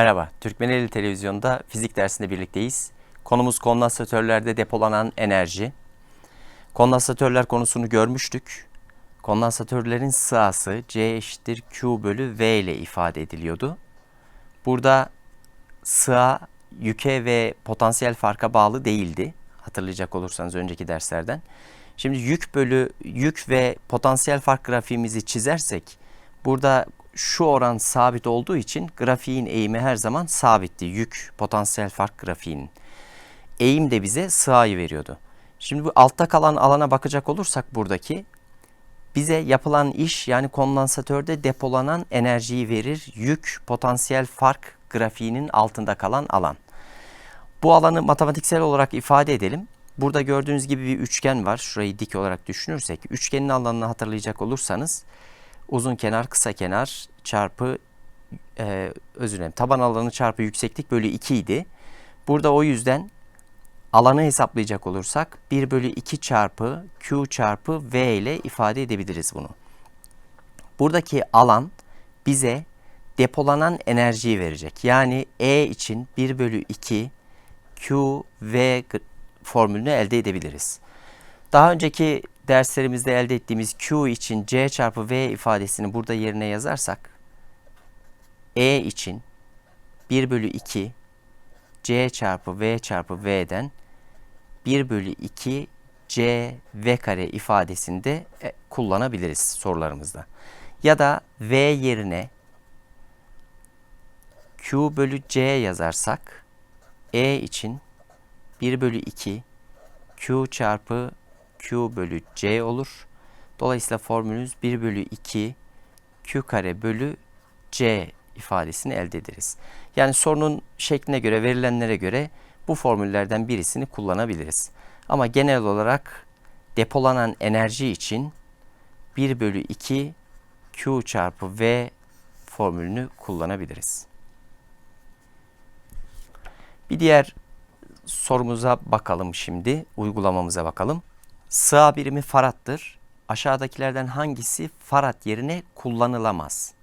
Merhaba, Türkmeneli Televizyon'da fizik dersinde birlikteyiz. Konumuz kondansatörlerde depolanan enerji. Kondansatörler konusunu görmüştük. Kondansatörlerin sığası C eşittir Q bölü V ile ifade ediliyordu. Burada sığa yüke ve potansiyel farka bağlı değildi. Hatırlayacak olursanız önceki derslerden. Şimdi yük bölü yük ve potansiyel fark grafiğimizi çizersek burada şu oran sabit olduğu için grafiğin eğimi her zaman sabitti. Yük potansiyel fark grafiğinin. Eğim de bize sığayı veriyordu. Şimdi bu altta kalan alana bakacak olursak buradaki bize yapılan iş yani kondansatörde depolanan enerjiyi verir. Yük potansiyel fark grafiğinin altında kalan alan. Bu alanı matematiksel olarak ifade edelim. Burada gördüğünüz gibi bir üçgen var. Şurayı dik olarak düşünürsek üçgenin alanını hatırlayacak olursanız uzun kenar kısa kenar çarpı e, özür dilerim taban alanı çarpı yükseklik bölü 2 idi. Burada o yüzden alanı hesaplayacak olursak 1 bölü 2 çarpı Q çarpı V ile ifade edebiliriz bunu. Buradaki alan bize depolanan enerjiyi verecek. Yani E için 1 bölü 2 Q V formülünü elde edebiliriz. Daha önceki derslerimizde elde ettiğimiz Q için C çarpı V ifadesini burada yerine yazarsak E için 1 bölü 2 C çarpı V çarpı V'den 1 bölü 2 C V kare ifadesini de e, kullanabiliriz sorularımızda. Ya da V yerine Q bölü C yazarsak E için 1 bölü 2 Q çarpı Q bölü C olur. Dolayısıyla formülümüz 1 bölü 2 Q kare bölü C ifadesini elde ederiz. Yani sorunun şekline göre verilenlere göre bu formüllerden birisini kullanabiliriz. Ama genel olarak depolanan enerji için 1 bölü 2 Q çarpı V formülünü kullanabiliriz. Bir diğer sorumuza bakalım şimdi. Uygulamamıza bakalım. Sığa birimi farattır. Aşağıdakilerden hangisi farad yerine kullanılamaz?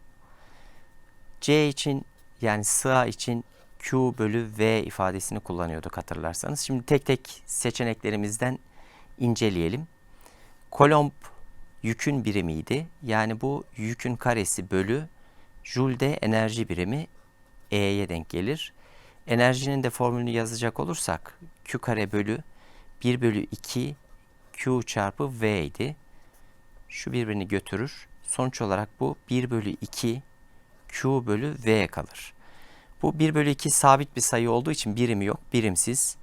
C için yani sığa için Q bölü V ifadesini kullanıyorduk hatırlarsanız. Şimdi tek tek seçeneklerimizden inceleyelim. Kolomb yükün birimiydi. Yani bu yükün karesi bölü Joule'de enerji birimi E'ye denk gelir. Enerjinin de formülünü yazacak olursak Q kare bölü 1 bölü 2 Q çarpı V idi. Şu birbirini götürür. Sonuç olarak bu 1 bölü 2 Q bölü V kalır. Bu 1 bölü 2 sabit bir sayı olduğu için birimi yok, birimsiz.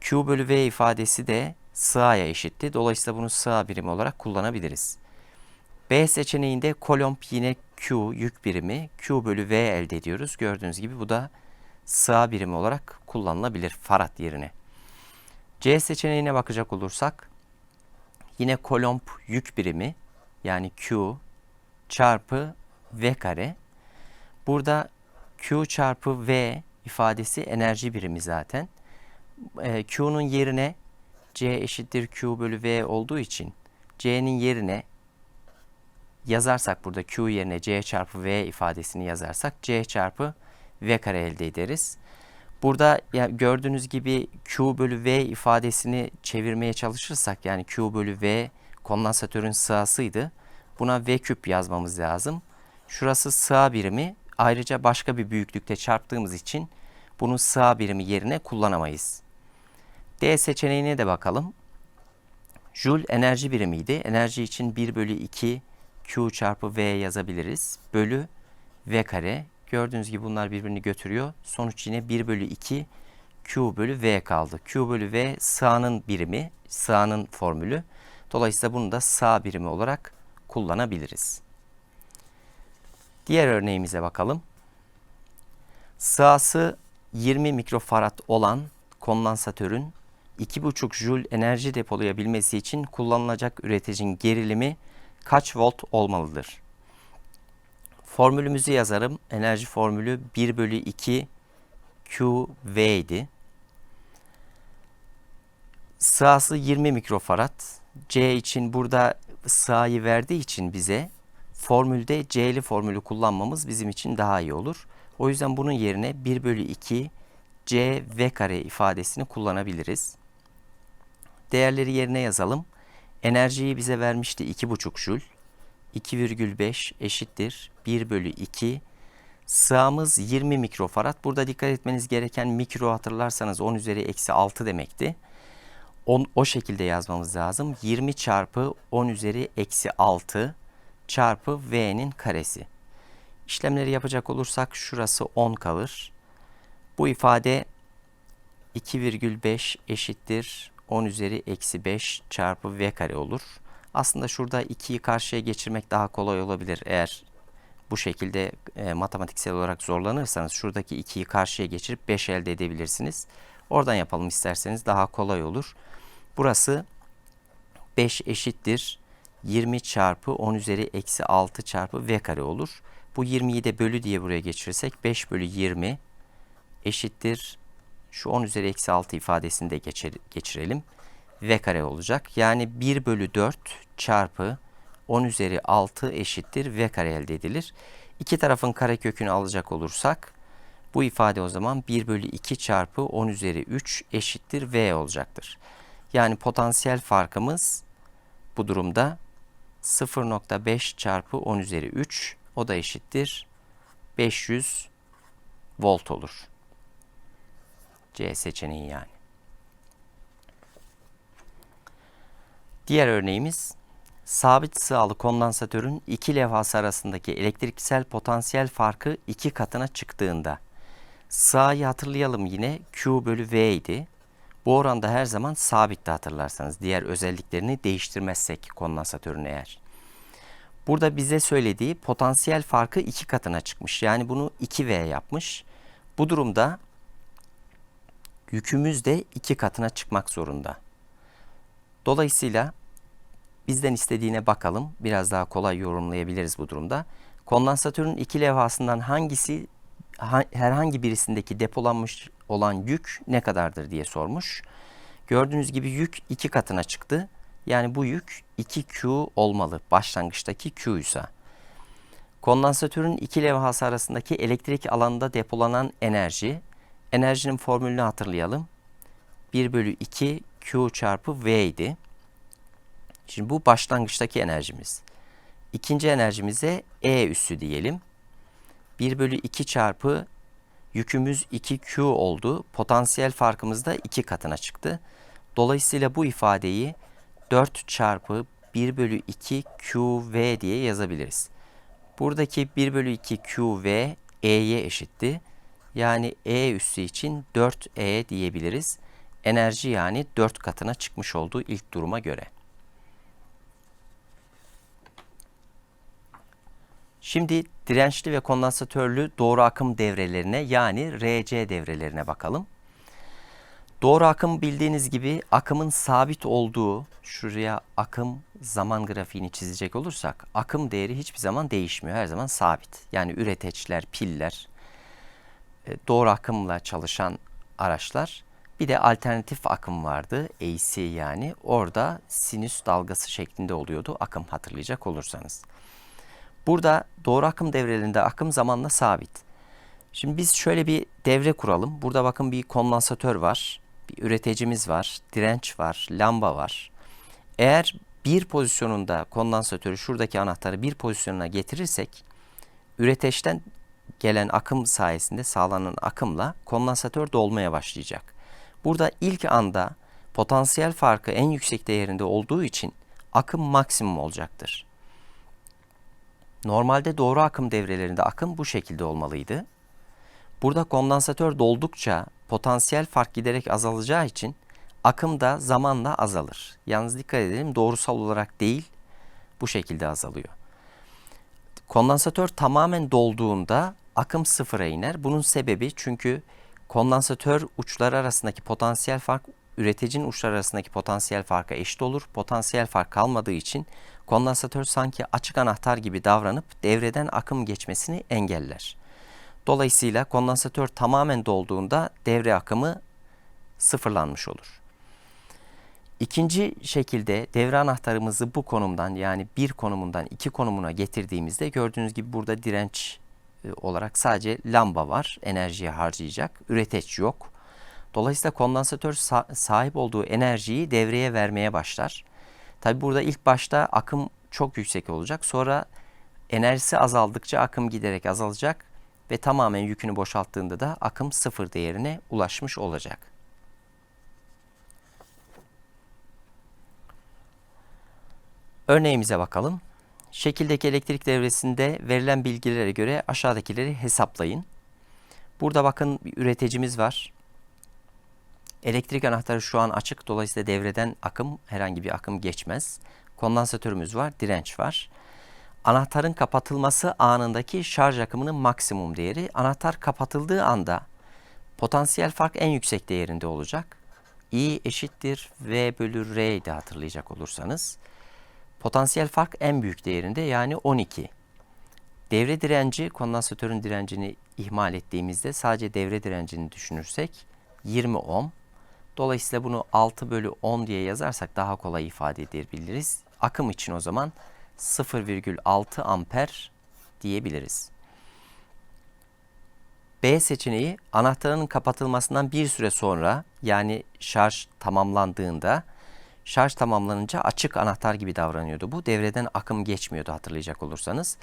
Q bölü V ifadesi de sığaya eşitti. Dolayısıyla bunu sığ birimi olarak kullanabiliriz. B seçeneğinde kolomb yine Q yük birimi, Q bölü V elde ediyoruz. Gördüğünüz gibi bu da sığ birimi olarak kullanılabilir farad yerine. C seçeneğine bakacak olursak yine kolomb yük birimi yani Q çarpı V kare. Burada Q çarpı V ifadesi enerji birimi zaten. E, Q'nun yerine C eşittir Q bölü V olduğu için C'nin yerine yazarsak burada Q yerine C çarpı V ifadesini yazarsak C çarpı V kare elde ederiz. Burada ya gördüğünüz gibi Q bölü V ifadesini çevirmeye çalışırsak yani Q bölü V kondansatörün sığasıydı. Buna V küp yazmamız lazım. Şurası sığ birimi ayrıca başka bir büyüklükte çarptığımız için bunu sığ birimi yerine kullanamayız. D seçeneğine de bakalım. Joule enerji birimiydi. Enerji için 1 bölü 2 Q çarpı V yazabiliriz. Bölü V kare. Gördüğünüz gibi bunlar birbirini götürüyor. Sonuç yine 1 bölü 2 Q bölü V kaldı. Q bölü V sağının birimi, sağının formülü. Dolayısıyla bunu da sağ birimi olarak kullanabiliriz. Diğer örneğimize bakalım. Sığası 20 mikrofarad olan kondansatörün 2,5 Joule enerji depolayabilmesi için kullanılacak üreticinin gerilimi kaç volt olmalıdır? Formülümüzü yazarım. Enerji formülü 1 bölü 2 QV idi. Sığası 20 mikrofarad. C için burada sığayı verdiği için bize formülde C'li formülü kullanmamız bizim için daha iyi olur. O yüzden bunun yerine 1 bölü 2 C V kare ifadesini kullanabiliriz. Değerleri yerine yazalım. Enerjiyi bize vermişti 2,5 jül. 2,5 eşittir 1 bölü 2. Sığamız 20 mikrofarad. Burada dikkat etmeniz gereken mikro hatırlarsanız 10 üzeri eksi 6 demekti. On, o şekilde yazmamız lazım. 20 çarpı 10 üzeri eksi 6 çarpı V'nin karesi. İşlemleri yapacak olursak şurası 10 kalır. Bu ifade 2,5 eşittir 10 üzeri eksi 5 çarpı V kare olur. Aslında şurada 2'yi karşıya geçirmek daha kolay olabilir. Eğer bu şekilde e, matematiksel olarak zorlanırsanız şuradaki 2'yi karşıya geçirip 5 elde edebilirsiniz. Oradan yapalım isterseniz daha kolay olur. Burası 5 eşittir 20 çarpı 10 üzeri eksi 6 çarpı v kare olur. Bu 20'yi de bölü diye buraya geçirirsek 5 bölü 20 eşittir şu 10 üzeri eksi 6 ifadesini de geçir, geçirelim. v kare olacak. Yani 1 bölü 4 çarpı 10 üzeri 6 eşittir v kare elde edilir. İki tarafın karekökünü alacak olursak bu ifade o zaman 1 bölü 2 çarpı 10 üzeri 3 eşittir v olacaktır. Yani potansiyel farkımız bu durumda 0.5 çarpı 10 üzeri 3 o da eşittir 500 volt olur. C seçeneği yani. Diğer örneğimiz sabit sığalı kondansatörün iki levhası arasındaki elektriksel potansiyel farkı iki katına çıktığında sığayı hatırlayalım yine Q bölü V idi. Bu oranda her zaman sabitti hatırlarsanız diğer özelliklerini değiştirmezsek kondansatörün eğer. Burada bize söylediği potansiyel farkı iki katına çıkmış. Yani bunu 2V yapmış. Bu durumda yükümüz de iki katına çıkmak zorunda. Dolayısıyla bizden istediğine bakalım. Biraz daha kolay yorumlayabiliriz bu durumda. Kondansatörün iki levhasından hangisi herhangi birisindeki depolanmış olan yük ne kadardır diye sormuş. Gördüğünüz gibi yük iki katına çıktı. Yani bu yük 2Q olmalı başlangıçtaki Q ise. Kondansatörün iki levhası arasındaki elektrik alanında depolanan enerji, enerjinin formülünü hatırlayalım. 1 bölü 2 Q çarpı V idi. Şimdi bu başlangıçtaki enerjimiz. İkinci enerjimize E üssü diyelim. 1 bölü 2 çarpı yükümüz 2Q oldu. Potansiyel farkımız da 2 katına çıktı. Dolayısıyla bu ifadeyi 4 çarpı 1 bölü 2 QV diye yazabiliriz. Buradaki 1 bölü 2 QV E'ye eşitti. Yani E üssü için 4E diyebiliriz. Enerji yani 4 katına çıkmış olduğu ilk duruma göre. Şimdi dirençli ve kondansatörlü doğru akım devrelerine yani RC devrelerine bakalım. Doğru akım bildiğiniz gibi akımın sabit olduğu, şuraya akım zaman grafiğini çizecek olursak akım değeri hiçbir zaman değişmiyor. Her zaman sabit. Yani üreteçler, piller, e, doğru akımla çalışan araçlar. Bir de alternatif akım vardı. AC yani. Orada sinüs dalgası şeklinde oluyordu akım hatırlayacak olursanız. Burada doğru akım devrelerinde akım zamanla sabit. Şimdi biz şöyle bir devre kuralım. Burada bakın bir kondansatör var. Bir üreticimiz var. Direnç var. Lamba var. Eğer bir pozisyonunda kondansatörü şuradaki anahtarı bir pozisyonuna getirirsek üreteçten gelen akım sayesinde sağlanan akımla kondansatör dolmaya başlayacak. Burada ilk anda potansiyel farkı en yüksek değerinde olduğu için akım maksimum olacaktır. Normalde doğru akım devrelerinde akım bu şekilde olmalıydı. Burada kondansatör doldukça potansiyel fark giderek azalacağı için akım da zamanla azalır. Yalnız dikkat edelim doğrusal olarak değil bu şekilde azalıyor. Kondansatör tamamen dolduğunda akım sıfıra iner. Bunun sebebi çünkü kondansatör uçları arasındaki potansiyel fark üreticinin uçlar arasındaki potansiyel farka eşit olur. Potansiyel fark kalmadığı için kondansatör sanki açık anahtar gibi davranıp devreden akım geçmesini engeller. Dolayısıyla kondansatör tamamen dolduğunda devre akımı sıfırlanmış olur. İkinci şekilde devre anahtarımızı bu konumdan yani bir konumundan iki konumuna getirdiğimizde gördüğünüz gibi burada direnç e, olarak sadece lamba var enerjiyi harcayacak. Üreteç yok. Dolayısıyla kondansatör sa- sahip olduğu enerjiyi devreye vermeye başlar. Tabi burada ilk başta akım çok yüksek olacak. Sonra enerjisi azaldıkça akım giderek azalacak ve tamamen yükünü boşalttığında da akım sıfır değerine ulaşmış olacak. Örneğimize bakalım. Şekildeki elektrik devresinde verilen bilgilere göre aşağıdakileri hesaplayın. Burada bakın bir üreticimiz var. Elektrik anahtarı şu an açık. Dolayısıyla devreden akım, herhangi bir akım geçmez. Kondansatörümüz var, direnç var. Anahtarın kapatılması anındaki şarj akımının maksimum değeri. Anahtar kapatıldığı anda potansiyel fark en yüksek değerinde olacak. I eşittir V bölü R idi hatırlayacak olursanız. Potansiyel fark en büyük değerinde yani 12. Devre direnci, kondansatörün direncini ihmal ettiğimizde sadece devre direncini düşünürsek 20 ohm. Dolayısıyla bunu 6 bölü 10 diye yazarsak daha kolay ifade edebiliriz. Akım için o zaman 0,6 amper diyebiliriz. B seçeneği anahtarın kapatılmasından bir süre sonra yani şarj tamamlandığında şarj tamamlanınca açık anahtar gibi davranıyordu. Bu devreden akım geçmiyordu hatırlayacak olursanız.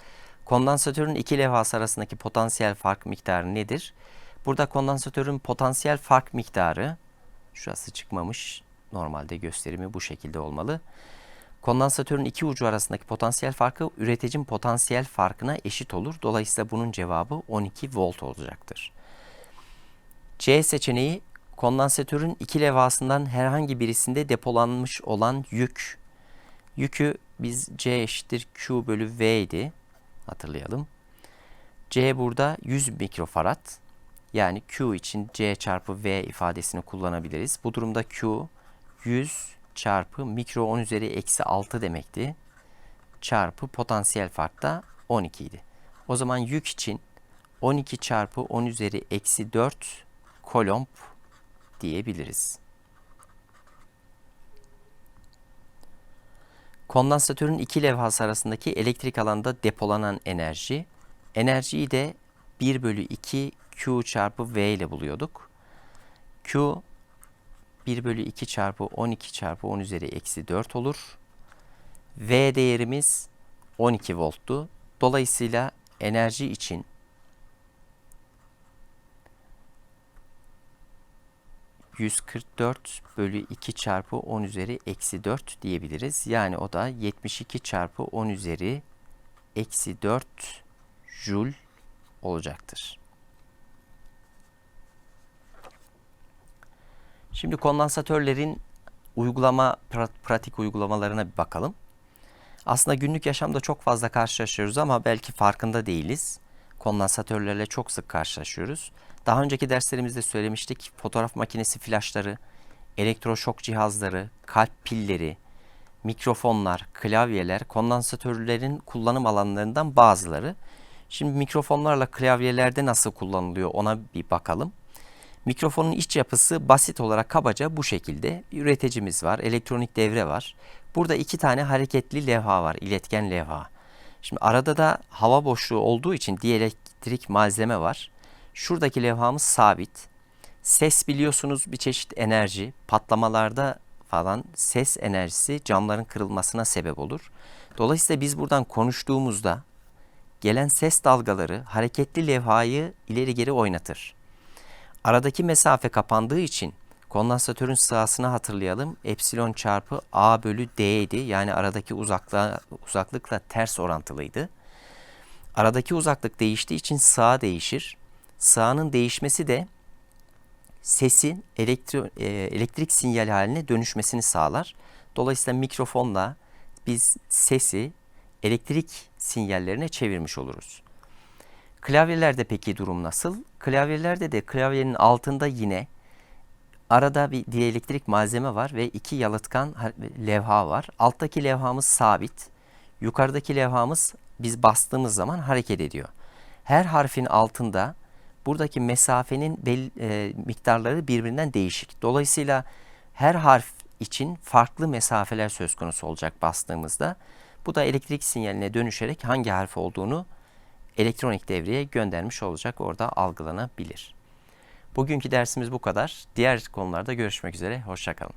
Kondansatörün iki levhası arasındaki potansiyel fark miktarı nedir? Burada kondansatörün potansiyel fark miktarı şurası çıkmamış. Normalde gösterimi bu şekilde olmalı. Kondansatörün iki ucu arasındaki potansiyel farkı üreticinin potansiyel farkına eşit olur. Dolayısıyla bunun cevabı 12 volt olacaktır. C seçeneği kondansatörün iki levhasından herhangi birisinde depolanmış olan yük. Yükü biz C eşittir Q bölü V idi. Hatırlayalım. C burada 100 mikrofarad. Yani Q için C çarpı V ifadesini kullanabiliriz. Bu durumda Q 100 çarpı mikro 10 üzeri eksi 6 demekti. Çarpı potansiyel fark da 12 idi. O zaman yük için 12 çarpı 10 üzeri eksi 4 kolomb diyebiliriz. Kondansatörün iki levhası arasındaki elektrik alanda depolanan enerji, enerjiyi de 1 bölü 2 Q çarpı V ile buluyorduk. Q 1 bölü 2 çarpı 12 çarpı 10 üzeri eksi 4 olur. V değerimiz 12 volttu. Dolayısıyla enerji için ...144 bölü 2 çarpı 10 üzeri eksi 4 diyebiliriz. Yani o da 72 çarpı 10 üzeri eksi 4 joule olacaktır. Şimdi kondansatörlerin uygulama, pratik uygulamalarına bir bakalım. Aslında günlük yaşamda çok fazla karşılaşıyoruz ama belki farkında değiliz. Kondansatörlerle çok sık karşılaşıyoruz. Daha önceki derslerimizde söylemiştik. Fotoğraf makinesi flaşları, elektroşok cihazları, kalp pilleri, mikrofonlar, klavyeler kondansatörlerin kullanım alanlarından bazıları. Şimdi mikrofonlarla klavyelerde nasıl kullanılıyor ona bir bakalım. Mikrofonun iç yapısı basit olarak kabaca bu şekilde. Bir üreticimiz var, elektronik devre var. Burada iki tane hareketli levha var, iletken levha. Şimdi arada da hava boşluğu olduğu için dielektrik malzeme var. Şuradaki levhamız sabit. Ses biliyorsunuz bir çeşit enerji. Patlamalarda falan ses enerjisi camların kırılmasına sebep olur. Dolayısıyla biz buradan konuştuğumuzda gelen ses dalgaları hareketli levhayı ileri geri oynatır. Aradaki mesafe kapandığı için kondansatörün sahasını hatırlayalım. Epsilon çarpı A bölü D idi. Yani aradaki uzaklığa, uzaklıkla ters orantılıydı. Aradaki uzaklık değiştiği için sağ değişir. Sağının değişmesi de sesin elektri, e, elektrik sinyal haline dönüşmesini sağlar. Dolayısıyla mikrofonla biz sesi elektrik sinyallerine çevirmiş oluruz. Klavyelerde peki durum nasıl? Klavyelerde de klavyenin altında yine Arada bir dielektrik malzeme var ve iki yalıtkan ha- levha var. Alttaki levhamız sabit. Yukarıdaki levhamız biz bastığımız zaman hareket ediyor. Her harfin altında buradaki mesafenin bel- e, miktarları birbirinden değişik. Dolayısıyla her harf için farklı mesafeler söz konusu olacak bastığımızda. Bu da elektrik sinyaline dönüşerek hangi harf olduğunu elektronik devreye göndermiş olacak. Orada algılanabilir. Bugünkü dersimiz bu kadar. Diğer konularda görüşmek üzere. Hoşçakalın.